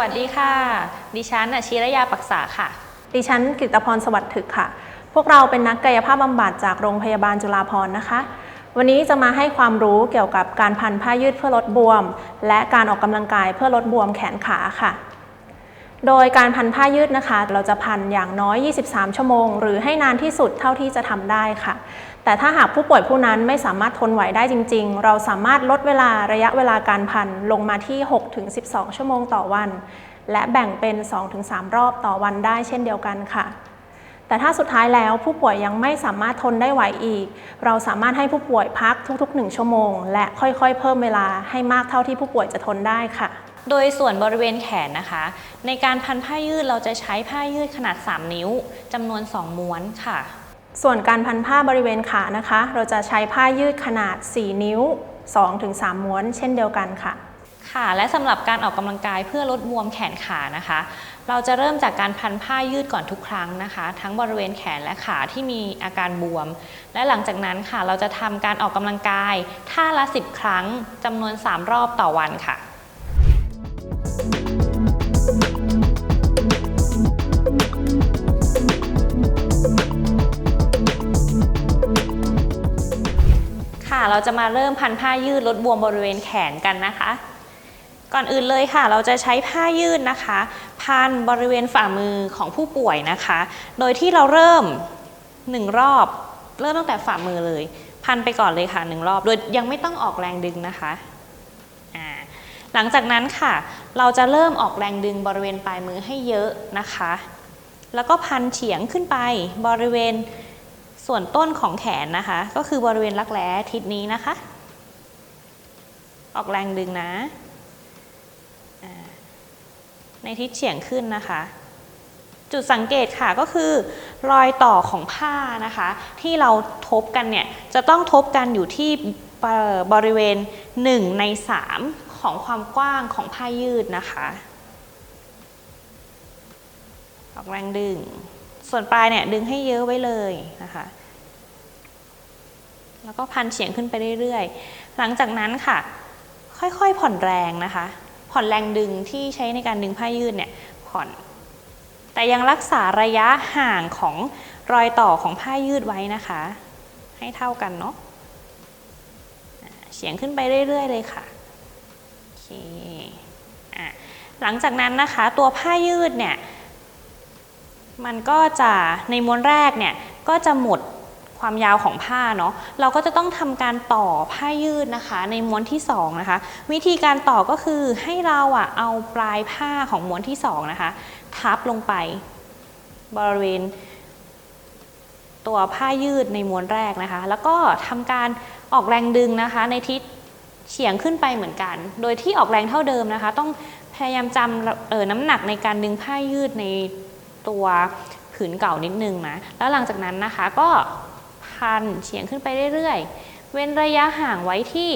วัสดีค่ะ ดิฉันอาชิรยาปักษาค่ะ ดิฉันกฤตพรสวัสดิ์ถึกค่ะ พวกเราเป็นนักกายภาพบำบัดจากโรงพยาบาลจุฬาภรณ์นะคะ วันนี้จะมาให้ความรู้เกี่ยวกับการพันผ้ายืดเพื่อลดบวม และการออกกำลังกายเพื่อลดบวมแขนขาค่ะ โดยการพันผ้ายืดนะคะ เราจะพันอย่างน้อย 23 ชั่วโมง หรือให้นานที่สุดเท่าที่จะทำได้ค่ะ แต่ถ้าหากผู้ป่วยผู้นั้นไม่สามารถทนไหวได้จริง ๆ เราสามารถลดเวลาระยะเวลาการพันลงมาที่ 6-12 ชั่วโมงต่อวัน และแบ่งเป็น 2-3 รอบต่อวันได้เช่นเดียวกันค่ะ แต่ถ้าสุดท้ายแล้วผู้ป่วยยังไม่สามารถทนได้ไหวอีก เราสามารถให้ผู้ป่วยพักทุก ๆ 1 ชั่วโมง และค่อยๆ เพิ่มเวลาให้มากเท่าที่ผู้ป่วยจะทนได้ค่ะโดยส่วนบริเวณแขนนะคะ ในการพันผ้ายืดเราจะใช้ผ้ายืดขนาด 3 นิ้วจำนวน 2 ม้วนค่ะ ส่วนการพันผ้าบริเวณขานะคะ เราจะใช้ผ้ายืดขนาด 4 นิ้ว 2-3 ม้วน เช่นเดียวกันค่ะค่ะและสำหรับการออกกำลังกายเพื่อลดบวมแขนขานะคะ เราจะเริ่มจากการพันผ้ายืดก่อนทุกครั้งนะคะ ทั้งบริเวณแขนและขาที่มีอาการบวม และหลังจากนั้นค่ะ เราจะทำการออกกำลังกายท่าละ 10 ครั้งจำนวน 3 รอบต่อวันค่ะ ค่ะ เราจะมาเริ่มพันผ้ายืดลดบวมบริเวณแขนกันนะคะ ก่อนอื่นเลยค่ะ เราจะใช้ผ้ายืดนะคะ พันบริเวณฝ่ามือของผู้ป่วยนะคะ โดยที่เราเริ่มหนึ่งรอบ เริ่มตั้งแต่ฝ่ามือเลย พันไปก่อนเลยค่ะหนึ่งรอบ โดยยังไม่ต้องออกแรงดึงนะคะหลังจากนั้นค่ะ เราจะเริ่มออกแรงดึงบริเวณปลายมือให้เยอะนะคะ แล้วก็พันเฉียงขึ้นไปบริเวณ ส่วนต้นของแขนนะคะ ก็คือบริเวณรักแร้ทิศนี้นะคะ ออกแรงดึงนะในทิศเฉียงขึ้นนะคะ จุดสังเกตค่ะก็คือ รอยต่อของผ้านะคะ ที่เราทบกันเนี่ยจะต้องทบกันอยู่ที่บริเวณ 1 ใน 3 ของความกว้างของผ้ายืดนะคะออกแรงดึง ส่วนปลายเนี่ยดึงให้เยอะไว้เลยนะคะ แล้วก็พันเฉียงขึ้นไปเรื่อยๆ หลังจากนั้นค่ะ ค่อยๆผ่อนแรงนะคะ ผ่อนแรงดึงที่ใช้ในการดึงผ้ายืดเนี่ยผ่อน แต่ยังรักษาระยะห่างของรอยต่อของผ้ายืดไว้นะคะ ให้เท่ากันเนาะเฉียงขึ้นไปเรื่อยๆ เลยค่ะโอเคอะหลังจากนั้นนะคะตัวผ้ายืดเนี่ยมันก็จะในม้วนแรกเนี่ยก็จะหมด ความยาวของผ้าเนาะเราก็จะต้องทำการต่อผ้ายืดนะคะ ในม้วนที่2นะคะ วิธีการต่อก็คือให้เราอะเอาปลายผ้าของม้วนที่2นะคะ ทับลงไป บริเวณ ตัวผ้ายืดในม้วนแรกนะคะ แล้วก็ทำการออกแรงดึงนะคะ ในทิศเฉียงขึ้นไปเหมือนกัน โดยที่ออกแรงเท่าเดิมนะคะ ต้องพยายามจำเออน้ำหนักในการดึงผ้ายืดในตัวผืนเก่านิดนึงนะ แล้วหลังจากนั้นนะคะก็ พันเฉียงขึ้นไปเรื่อยๆ เว้นระยะห่างไว้ที่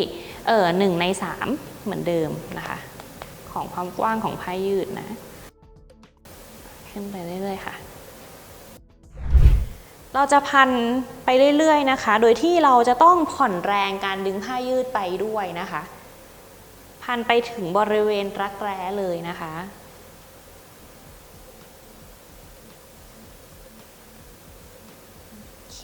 เออหนึ่งในสามเหมือนเดิมนะคะ ของความกว้างของผ้ายืดนะ ขึ้นไปเรื่อยๆค่ะ เราจะพันไปเรื่อยๆนะคะ โดยที่เราจะต้องผ่อนแรงการดึงผ้ายืดไปด้วยนะคะ พันไปถึงบริเวณรักแร้เลยนะคะโอเค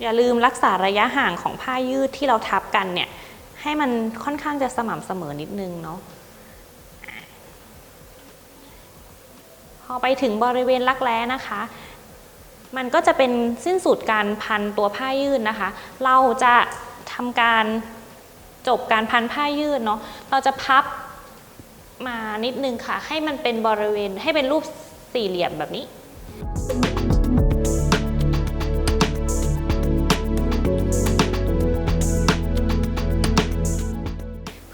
อย่าลืมรักษาระยะห่างของผ้ายืดที่เราทับกันเนี่ย ให้มันค่อนข้างจะสม่ำเสมอนิดนึงเนาะพอไปถึงบริเวณรักแร้นะคะ มันก็จะเป็นสิ้นสุดการพันตัวผ้ายืดนะคะ เราจะทำการจบการพันผ้ายืดเนาะเราจะพับมานิดนึงค่ะ ให้มันเป็นบริเวณให้เป็นรูปสี่เหลี่ยมแบบนี้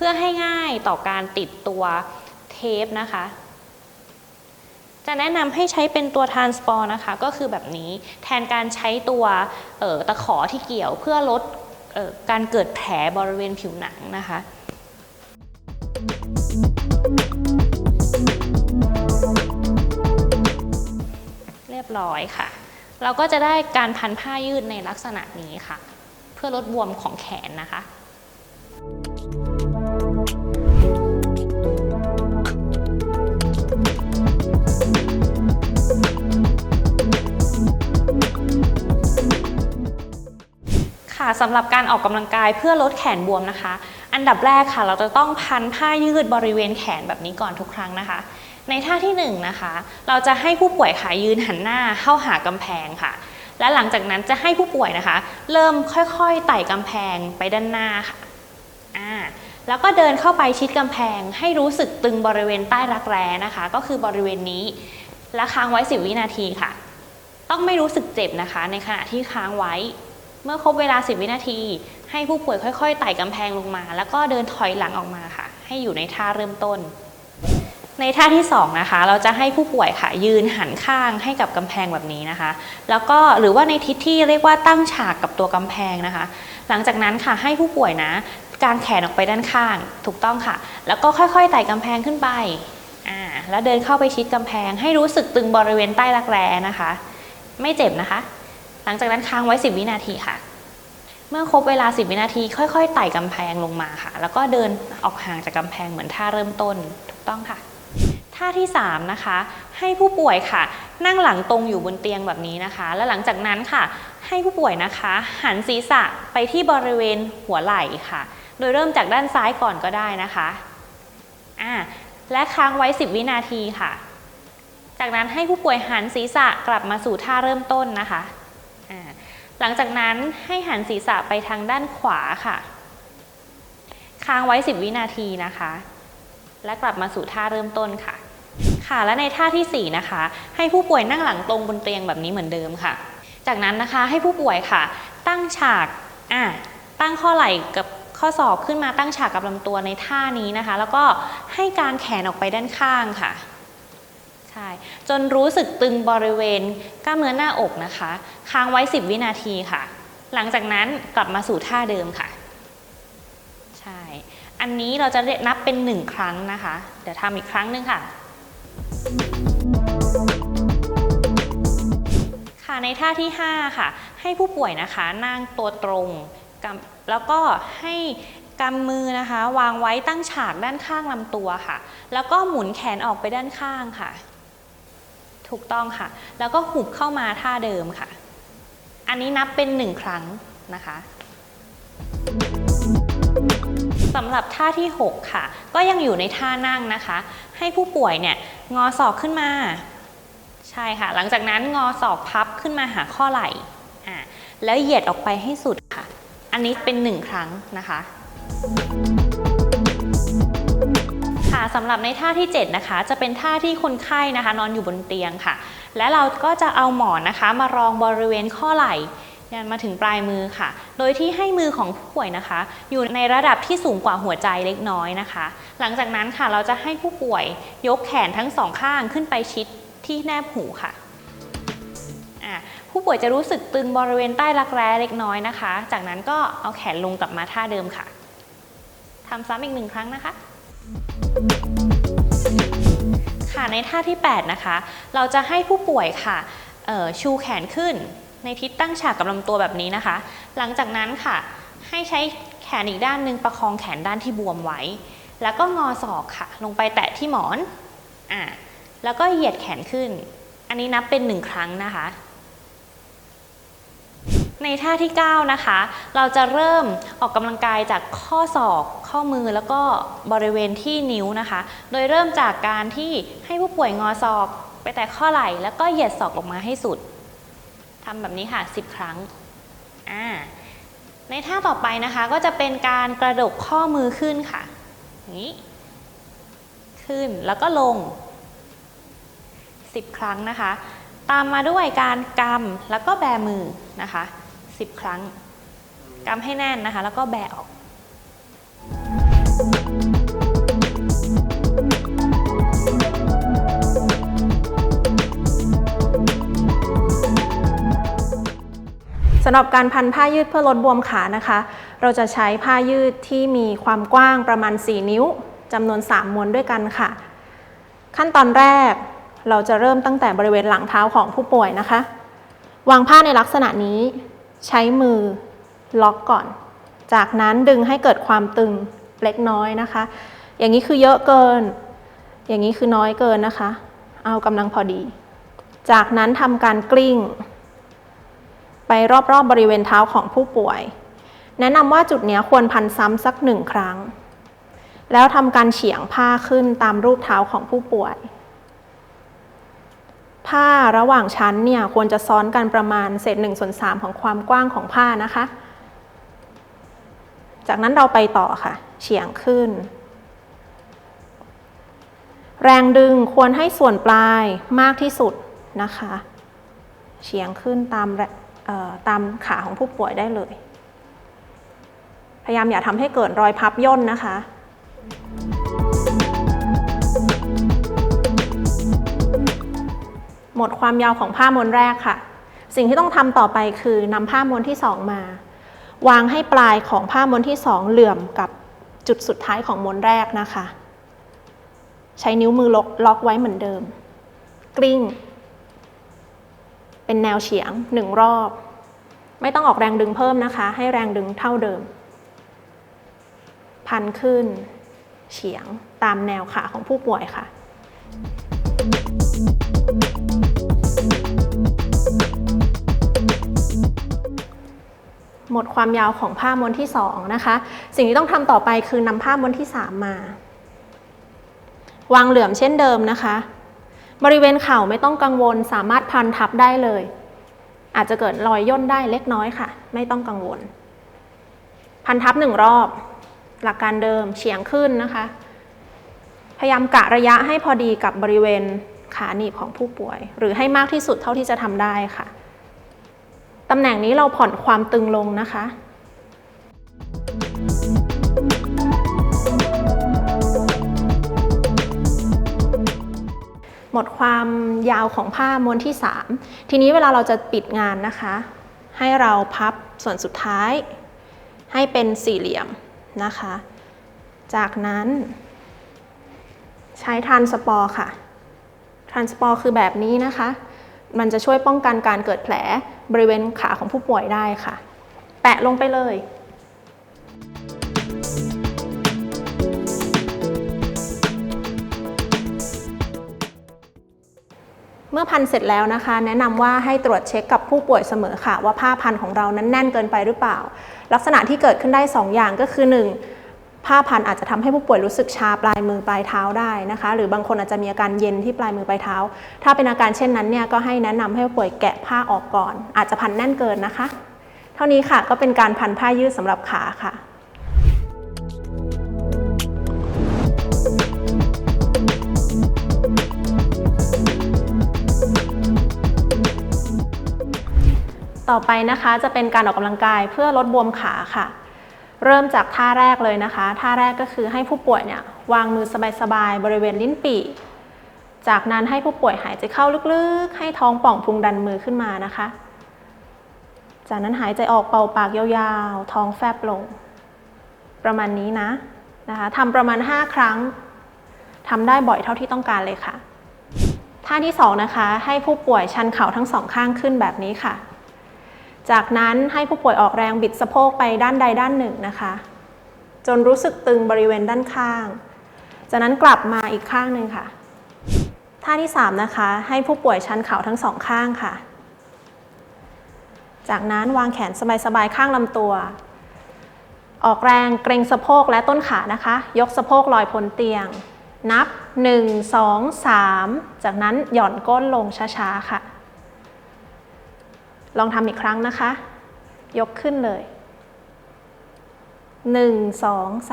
เพื่อให้ง่ายต่อการติดตัวเทปนะคะ จะแนะนำให้ใช้เป็นตัวทานสปอร์นะคะ ก็คือแบบนี้แทนการใช้ตัวออตะขอที่เกี่ยวเพื่อลดออการเกิดแผลบริเวณผิวหนังนะคะเรียบร้อยค่ะ เราก็จะได้การพันผ้ายืดในลักษณะนี้ค่ะ เพื่อลดบวมของแขนนะคะ ค่ะสำหรับการออกกำลังกายเพื่อลดแขนบวมนะคะ อันดับแรกค่ะ เราจะต้องพันผ้ายืดบริเวณแขนแบบนี้ก่อนทุกครั้งนะคะ ในท่าที่หนึ่งนะคะ เราจะให้ผู้ป่วยค่ะยืนหันหน้าเข้าหากำแพงค่ะ และหลังจากนั้นจะให้ผู้ป่วยนะคะ เริ่มค่อยๆไต่กำแพงไปด้านหน้าค่ะอ่าแล้วก็เดินเข้าไปชิดกำแพง ให้รู้สึกตึงบริเวณใต้รักแร้นะคะ ก็คือบริเวณนี้ และค้างไว้ 10 วินาทีค่ะ ต้องไม่รู้สึกเจ็บนะคะ ในขณะที่ค้างไว้ มื่อครบเวลา 10 วินาที ให้ผู้ป่วยค่อย ๆ ไต่กำแพงลงมา แล้วก็เดินถอยหลังออกมาค่ะ ให้อยู่ในท่าเริ่มต้น ในท่าที่2นะคะ เราจะให้ผู้ป่วยค่ะ ยืนหันข้างให้กับกำแพงแบบนี้นะคะ แล้วก็หรือว่าในทิศที่เรียกว่าตั้งฉากกับตัวกำแพงนะคะ หลังจากนั้นค่ะให้ผู้ป่วยนะการแขนออกไปด้านข้าง ถูกต้องค่ะ แล้วก็ค่อยๆไต่กำแพงขึ้นไปอ่าแล้วเดินเข้าไปชิดกำแพง ให้รู้สึกตึงบริเวณใต้รักแร้นะคะ ไม่เจ็บนะคะ ลังจากนั้นค้างไว้ 10 วินาทีค่ะ เมื่อครบเวลา 10 วินาที ค่อยๆไต่กำแพงลงมาค่ะ แล้วก็เดินออกห่างจากกำแพงเหมือนท่าเริ่มต้นถูกต้องค่ะท่าที่ 3 นะคะ ให้ผู้ป่วยค่ะ นั่งหลังตรงอยู่บนเตียงแบบนี้นะคะ และหลังจากนั้นค่ะ ให้ผู้ป่วยนะคะ หันศีรษะไปที่บริเวณหัวไหล่ค่ะ โดยเริ่มจากด้านซ้ายก่อนก็ได้นะคะอ่าและค้างไว้ 10 วินาทีค่ะ จากนั้นให้ผู้ป่วยหันศีรษะกลับมาสู่ท่าเริ่มต้นนะคะ หลังจากนั้นให้หันศีรษะไปทางด้านขวาค่ะ ค้างไว้ 10 วินาทีนะคะ และกลับมาสู่ท่าเริ่มต้นค่ะ ค่ะและในท่าทีสี่ 4 นะคะ ให้ผู้ป่วยนั่งหลังตรงบนเตียงแบบนี้เหมือนเดิมค่ะ จากนั้นนะคะให้ผู้ป่วยค่ะ ตั้งฉากอะตั้งข้อไหล่กับข้อศอกขึ้นมาตั้งฉากกับลำตัวในท่านี้นะคะ แล้วก็ให้การแขนออกไปด้านข้างค่ะ ช่ จนรู้สึกตึงบริเวณกล้ามเนื้อหน้าอกนะคะ ค้างไว้ 10 วินาทีค่ะ หลังจากนั้นกลับมาสู่ท่าเดิมค่ะ ใช่ อันนี้เราจะเรตนับเป็นหนึ่งครั้งนะคะ เดี๋ยวทำอีกครั้งหนึ่งค่ะ ค่ะในท่าที่ 5 ค่ะ ให้ผู้ป่วยนะคะนั่งตัวตรงแล้วก็ให้กำมือนะคะ วางไว้ตั้งฉากด้านข้างลำตัวค่ะ แล้วก็หมุนแขนออกไปด้านข้างค่ะ ถูกต้องค่ะ แล้วก็หุบเข้ามาท่าเดิมค่ะ อันนี้นับเป็นหนึ่งครั้งนะคะสำหรับท่าที่ 6 ค่ะ ก็ยังอยู่ในท่านั่งนะคะ ให้ผู้ป่วยเนี่ยงอศอกขึ้นมา ใช่ค่ะ หลังจากนั้นงอศอกพับขึ้นมาหาข้อไหล่แล้วเหยียดออกไปให้สุดค่ะ อันนี้เป็นหนึ่งครั้งนะคะ ค่ะสำหรับในท่าที่ 7 นะคะ จะเป็นท่าที่คนไข้นะคะ นอนอยู่บนเตียงค่ะ และเราก็จะเอาหมอนนะคะ มารองบริเวณข้อไหล่ยันมาถึงปลายมือค่ะ โดยที่ให้มือของผู้ป่วยนะคะ อยู่ในระดับที่สูงกว่าหัวใจเล็กน้อยนะคะ หลังจากนั้นค่ะเราจะให้ผู้ป่วยยกแขนทั้งสองข้างขึ้นไปชิดที่แนบหูค่ะะผู้ป่วยจะรู้สึกตึงบริเวณใต้รักแร้เล็กน้อยนะคะ จากนั้นก็เอาแขนลงกลับมาท่าเดิมค่ะทำซ้ำอีกหนึ่งครั้งนะคะ ค่ะในท่าที่ 8 นะคะ เราจะให้ผู้ป่วยค่ะชูแขนขึ้น ในทิศตั้งฉากกับลำตัวแบบนี้นะคะ หลังจากนั้นค่ะ ให้ใช้แขนอีกด้านหนึ่งประคองแขนด้านที่บวมไว้ แล้วก็งอศอกค่ะ ลงไปแตะที่หมอนอ่าแล้วก็เหยียดแขนขึ้น อันนี้นับเป็นหนึ่งครั้งนะคะ ในท่าที่ 9 นะคะ เราจะเริ่มออกกำลังกายจากข้อศอก ข้อมือแล้วก็บริเวณที่นิ้วนะคะ โดยเริ่มจากการที่ให้ผู้ป่วยงอศอก ไปแต่ข้อไหล่แล้วก็เหยียดศอกลงมาให้สุดทำแบบนี้ค่ะ 10 ครั้งอ่าในท่าต่อไปนะคะก็จะเป็นการกระดกข้อมือขึ้นค่ะนี้ขึ้นแล้วก็ลง 10 ครั้งนะคะ ตามมาด้วยการกำแล้วก็แบมือนะคะ 10 ครั้งกำให้แน่นนะคะ แล้วก็แบะออก สำหรับการพันผ้ายืดเพื่อลดบวมขานะคะ เราจะใช้ผ้ายืดที่มีความกว้างประมาณ 4 นิ้วจำนวน 3ม้วนด้วยกันค่ะ ขั้นตอนแรกเราจะเริ่มตั้งแต่บริเวณหลังเท้าของผู้ป่วยนะคะ วางผ้าในลักษณะนี้ ใช้มือล็อกก่อน จากนั้นดึงให้เกิดความตึงเล็กน้อยนะคะ อย่างนี้คือเยอะเกิน อย่างนี้คือน้อยเกินนะคะ เอากำลังพอดี จากนั้นทำการกลิ้ง ไปรอบๆบบริเวณเท้าของผู้ป่วย แนะนำว่าจุดนี้ควรพันซ้ำสักหนึ่งครั้ง แล้วทำการเฉียงผ้าขึ้นตามรูปเท้าของผู้ป่วย ผ้าระหว่างชั้นเนี่ยควรจะซ้อนกันประมาณเศษหนึ่งส่วนสามของความกว้างของผ้านะคะ จากนั้นเราไปต่อค่ะ เฉียงขึ้น แรงดึงควรให้ส่วนปลายมากที่สุดนะคะ เฉียงขึ้นตามรเอ่อตามขาของผู้ป่วยได้เลย พยายามอย่าทำให้เกิดรอยพับย่นนะคะ หมดความยาวของผ้าม้วนแรกค่ะ สิ่งที่ต้องทำต่อไปคือนำผ้าม้วนที่สองมา วางให้ปลายของผ้าม้วนที่สองเหลื่อมกับจุดสุดท้ายของม้วนแรกนะคะ ใช้นิ้วมือล็อกล็อกไว้เหมือนเดิม กลิ้ง เป็นแนวเฉียงหนึ่งรอบ ไม่ต้องออกแรงดึงเพิ่มนะคะ ให้แรงดึงเท่าเดิม พันขึ้น เฉียงตามแนวขาของผู้ป่วยค่ะ หมดความยาวของผ้าม้วนที่สองนะคะ สิ่งที่ต้องทำต่อไปคือนำผ้าม้วนที่สามมา วางเหลื่อมเช่นเดิมนะคะ บริเวณเข่าไม่ต้องกังวลสามารถพันทับได้เลย อาจจะเกิดรอยย่นได้เล็กน้อยค่ะ ไม่ต้องกังวล พันทับหนึ่งรอบ หลักการเดิมเฉียงขึ้นนะคะ พยายามกะระยะให้พอดีกับบริเวณขาหนีบของผู้ป่วย หรือให้มากที่สุดเท่าที่จะทำได้ค่ะ ตำแหน่งนี้เราผ่อนความตึงลงนะคะ หมดความยาวของผ้าม้วนที่ 3 ทีนี้เวลาเราจะปิดงานนะคะ ให้เราพับส่วนสุดท้าย ให้เป็นสี่เหลี่ยมนะคะ จากนั้น ใช้ทรานสปอร์ค่ะทรานสปอร์คือแบบนี้นะคะ มันจะช่วยป้องกันการเกิดแผล บริเวณขาของผู้ป่วยได้ค่ะ แปะลงไปเลย เมื่อพันเสร็จแล้วนะคะ แนะนำว่าให้ตรวจเช็คกับผู้ป่วยเสมอค่ะ ว่าผ้าพันของเรานั้นแน่นเกินไปหรือเปล่า ลักษณะที่เกิดขึ้นได้ 2 อย่างก็คือ 1. ผ้าพันอาจจะทำให้ผู้ป่วยรู้สึกชาปลายมือปลายเท้าได้นะคะ หรือบางคนอาจจะมีอาการเย็นที่ปลายมือปลายเท้า ถ้าเป็นอาการเช่นนั้นเนี่ยก็ให้แนะนำให้ผู้ป่วยแกะผ้าออกก่อน อาจจะพันแน่นเกินนะคะ เท่านี้ค่ะก็เป็นการพันผ้ายืดสำหรับขาค่ะต่อไปนะคะจะเป็นการออกกำลังกายเพื่อลดบวมขาค่ะ เริ่มจากท่าแรกเลยนะคะ ท่าแรกก็คือให้ผู้ป่วยเนี่ยวางมือสบายๆบริเวณลิ้นปี่จากนั้นให้ผู้ป่วยหายใจเข้าลึกๆ ให้ท้องป่องพุงดันมือขึ้นมานะคะ จากนั้นหายใจออกเป่าปากยาวๆ ท้องแฟบลง ประมาณนี้นะนะคะทำประมาณ 5 ครั้งทำได้บ่อยเท่าที่ต้องการเลยค่ะ ท่าที่สองนะคะ ให้ผู้ป่วยชันเข่าทั้งสองข้างขึ้นแบบนี้ค่ะ จากนั้นให้ผู้ป่วยออกแรงบิดสะโพกไปด้านใดด้านหนึ่งนะคะ จนรู้สึกตึงบริเวณด้านข้าง จากนั้นกลับมาอีกข้างหนึ่งค่ะ ท่าที่ 3 นะคะ ให้ผู้ป่วยชันเข่าทั้งสองข้างค่ะ จากนั้นวางแขนสบายๆข้างลำตัว ออกแรงเกรงสะโพกและต้นขานะคะ ยกสะโพกลอยพ้นเตียง นับ 1 2 3 จากนั้นหย่อนก้นลงช้าๆค่ะ ลองทำอีกครั้งนะคะ ยกขึ้นเลย 1 2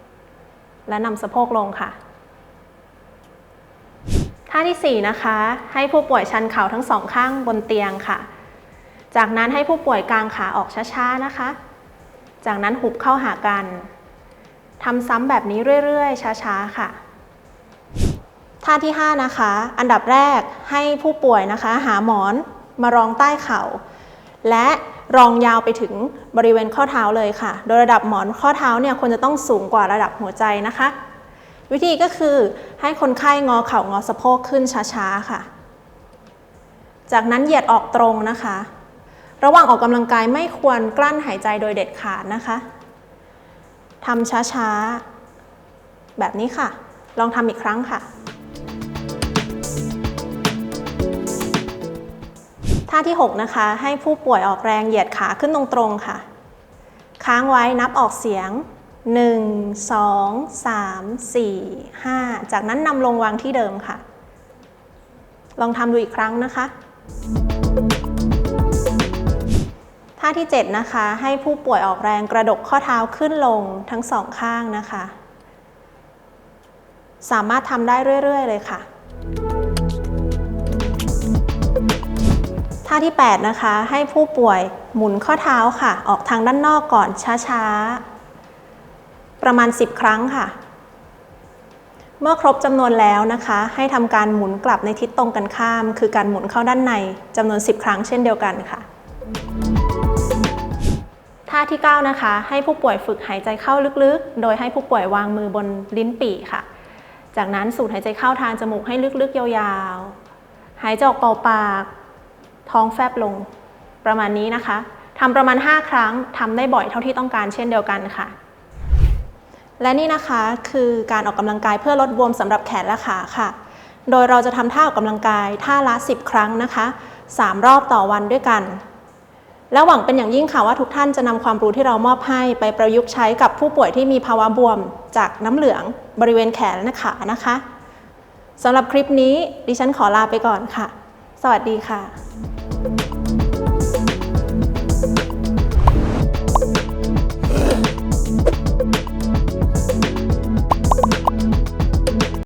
3 และนำสะโพกลงค่ะ ท่าที่ 4 นะคะ ให้ผู้ป่วยชันเข่าทั้งสองข้างบนเตียงค่ะ จากนั้นให้ผู้ป่วยกางขาออกช้าๆนะคะ จากนั้นหุบเข้าหากันทำซ้ำแบบนี้เรื่อยๆ ช้าๆ ค่ะ ท่าที่ 5 นะคะ อันดับแรกให้ผู้ป่วยนะคะ หาหมอน มารองใต้เข่า และรองยาวไปถึงบริเวณข้อเท้าเลยค่ะ โดยระดับหมอนข้อเท้าเนี่ยควรจะต้องสูงกว่าระดับหัวใจนะคะ วิธีก็คือให้คนไข้งอเข่างอสะโพกขึ้นช้าๆค่ะ จากนั้นเหยียดออกตรงนะคะ ระหว่างออกกำลังกายไม่ควรกลั้นหายใจโดยเด็ดขาดนะคะทำช้าๆ แบบนี้ค่ะ ลองทำอีกครั้งค่ะ ท่าที่ 6 นะคะ ให้ผู้ป่วยออกแรงเหยียดขาขึ้นตรงๆค่ะ ค้างไว้นับออกเสียง 1 2 3 4 5 จากนั้นนำลงวางที่เดิมค่ะ ลองทำดูอีกครั้งนะคะ ท่าที่ 7 นะคะ ให้ผู้ป่วยออกแรงกระดกข้อเท้าขึ้นลงทั้งสองข้างนะคะ สามารถทำได้เรื่อย ๆ เลยค่ะ ท่าที่ 8 นะคะ ให้ผู้ป่วยหมุนข้อเท้าค่ะ ออกทางด้านนอกก่อนช้าๆ ประมาณ 10 ครั้งค่ะ เมื่อครบจำนวนแล้วนะคะ ให้ทำการหมุนกลับในทิศตรงกันข้าม คือการหมุนเข้าด้านในจำนวน 10 ครั้งเช่นเดียวกันค่ะ ท่าที่ 9 นะคะ ให้ผู้ป่วยฝึกหายใจเข้าลึกๆ โดยให้ผู้ป่วยวางมือบนลิ้นปี่ค่ะ จากนั้นสูดหายใจเข้าทางจมูกให้ลึกๆ ยาวๆ หายใจออกเป่าปาก ท้องแฟบลงประมาณนี้นะคะทำประมาณ 5 ครั้งทำได้บ่อยเท่าที่ต้องการเช่นเดียวกันค่ะ และนี่นะคะคือการออกกำลังกายเพื่อลดบวมสำหรับแขนและขาค่ะ โดยเราจะทำท่าออกกำลังกายท่าละ 10 ครั้งนะคะ 3 รอบต่อวันด้วยกัน และหวังเป็นอย่างยิ่งค่ะว่าทุกท่านจะนำความรู้ที่เรามอบให้ไปประยุกต์ใช้กับผู้ป่วยที่มีภาวะบวมจากน้ำเหลืองบริเวณแขนและขานะคะสำหรับคลิปนี้ดิฉันขอลาไปก่อนค่ะ สวัสดีค่ะ